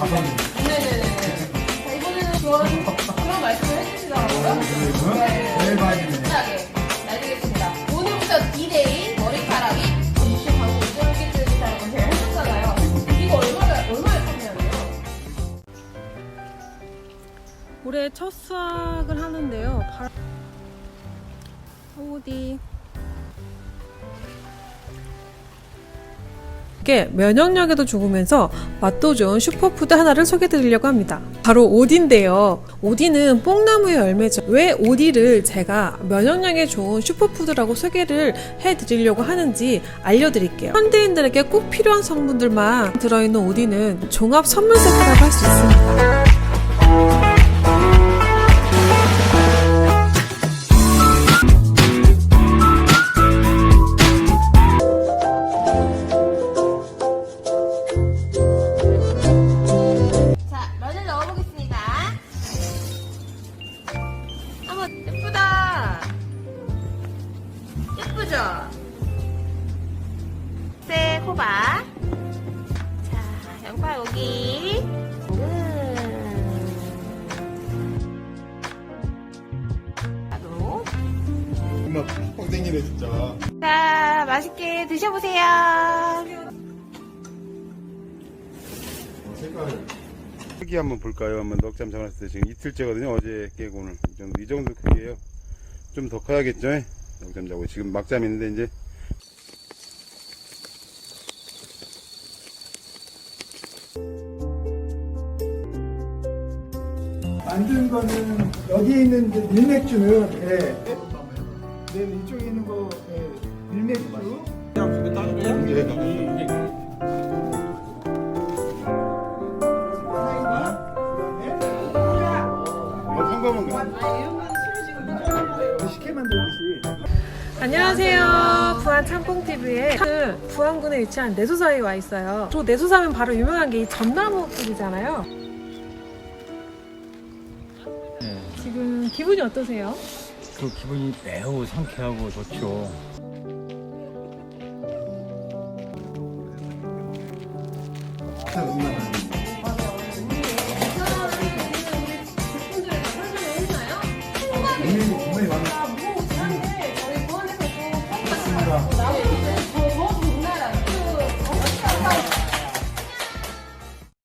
네네네. 자, 이번에는 그런, 그런 말씀을 해주시더라고요. 네. 제일 많이 신나게 날리겠습니다. 오늘부터 2대2 머리카락이 이슈 광고 우정하게 되겠다는 걸 제가 해줬잖아요. 이거 얼마나, 얼마에 판매하나요? 올해 첫 수확을 하는데요. 바... 어디? 이게 면역력에도 좋으면서 맛도 좋은 슈퍼푸드 하나를 소개해드리려고 합니다. 바로 오디인데요. 오디는 뽕나무의 열매죠. 왜 오디를 제가 면역력에 좋은 슈퍼푸드라고 소개를 해드리려고 하는지 알려드릴게요. 현대인들에게 꼭 필요한 성분들만 들어있는 오디는 종합 선물 세트라고 할 수 있습니다. 예쁘죠? 새 호박. 자, 양파 여기. 음. 엄마 뻥 땡기네 진짜. 자, 맛있게 드셔보세요. 색깔. 크기 한번 볼까요? 한번 넉잠 잡았을 때 지금 이틀째거든요. 어제 깨고 오늘 이 정도, 이 정도 크기예요. 좀 더 커야겠죠? 넉잠 자고 지금 막잠 있는데 이제 만든 거는 여기 있는 이제 밀맥주는 예. 네, 이쪽에 있는 거 예, 밀맥주. 사이다. 어, 평범한 거. 그다음에 쉽게 만들듯이. 안녕하세요. 부안 참뽕TV의 부안군에 위치한 내소사에 와 있어요. 저 내소사면 바로 유명한 게 이 전나무길이잖아요. 지금 기분이 어떠세요? 그 기분이 매우 상쾌하고 좋죠. 진짜 무 슨맛 나는 제품